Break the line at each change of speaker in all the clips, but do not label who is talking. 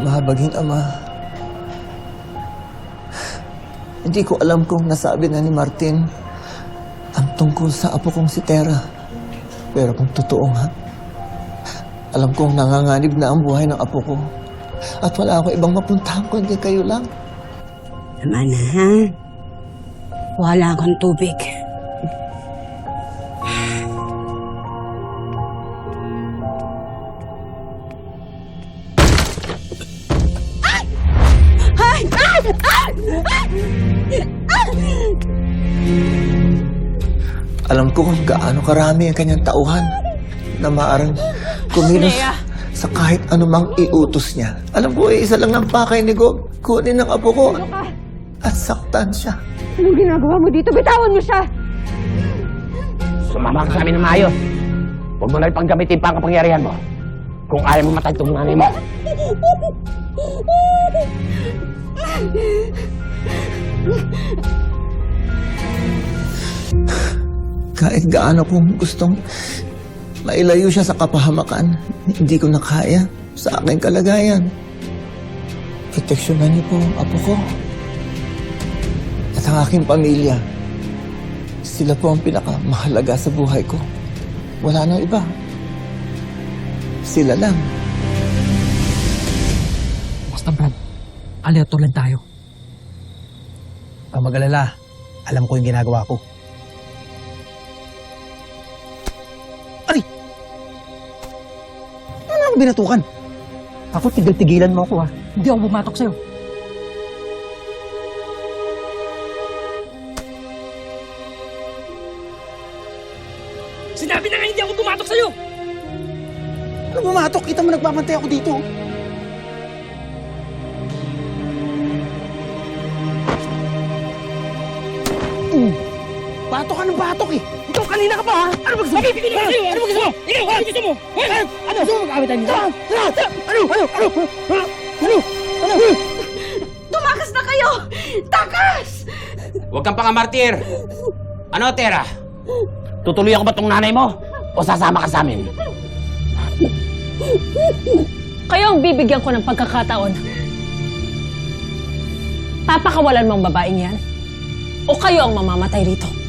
Mababaging ama. Hindi ko alam kung nasabi na ni Martin ang tungkol sa apo kong si Tera. Pero kung totoo nga, alam kong nanganganib na ang buhay ng apo ko. At wala ako ibang mapuntahan kundi kayo lang.
Tama na, ha? Wala akong tubig.
Alam ko kung gaano karami ang kanyang tauhan na maarang kumilos sa kahit anumang iutos niya. Alam ko, eh, isa lang ng pakay ni Gob. Kunin ang apo ko at saktan siya.
Anong ginagawa mo dito? Bitawan mo siya!
Sumama ka sa amin ng maayos. Huwag mo na rin paggamitin pa ang kapangyarihan mo. Kung ayaw mo matay itong nanay mo.
Kahit gaano kong gustong mailayo siya sa kapahamakan, hindi ko na kaya sa aking kalagayan. Proteksyonan niyo po ang apo ko at ang aking pamilya. Sila po ang pinakamahalaga sa buhay ko. Wala nang iba. Sila lang.
Basta Brad, alerto lang tayo.
Ang mag-alala, alam ko yung ginagawa ko. Ako binatukan? Ako, tigil-tigilan mo ako ha.
Hindi ako bumatok sa'yo. Sinabi na nga hindi ako bumatok sa'yo!
Ano bumatok? Kita mo nagbabantay ako dito. Mm. Batok ka ng batok eh.
Kanina ka pa ha? Ano ba gusto mo? Ano ba gusto mo? Ano ba gusto mo? Ikaw, ano gusto mo? Ano? Ano? Gusto mo mag-awitan niyo? Ano? Ano? Ano? Ano? Ano? Ano?
Tumakas na kayo! Takas!
Huwag kang pangamartir. Ano, Tera? Tutuloy ako ba itong nanay mo? O sasama ka sa amin?
Kayo ang bibigyan ko ng pagkakataon. Papakawalan mo ang babaeng yan? O kayo ang mamamatay rito?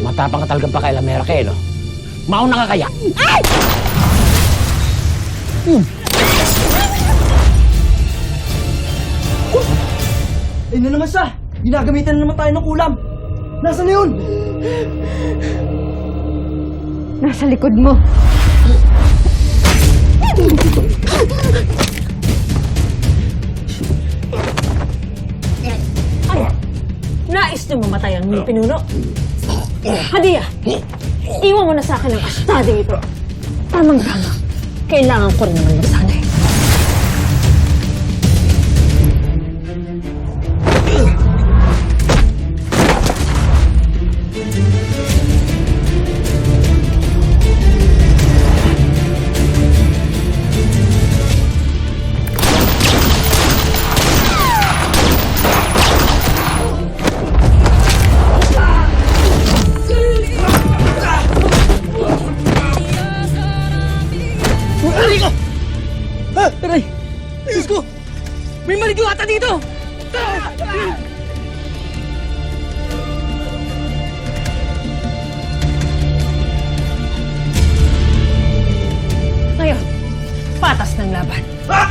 Matapang ka talagang pakailamera ka eh, no? Mauna ka kaya?
Ayun na naman siya! Ginagamitan na naman tayo ng kulam! Nasaan na yun?
Nasa likod mo.
Ay! Nais niyo mamatay ang inyong pinuno? Hadiya! Iwan mo na sa akin ang astade ito. Tamang-tama. Kailangan ko rin naman.
May maligyo ata dito!
Ngayon, patas ng laban.
Ah!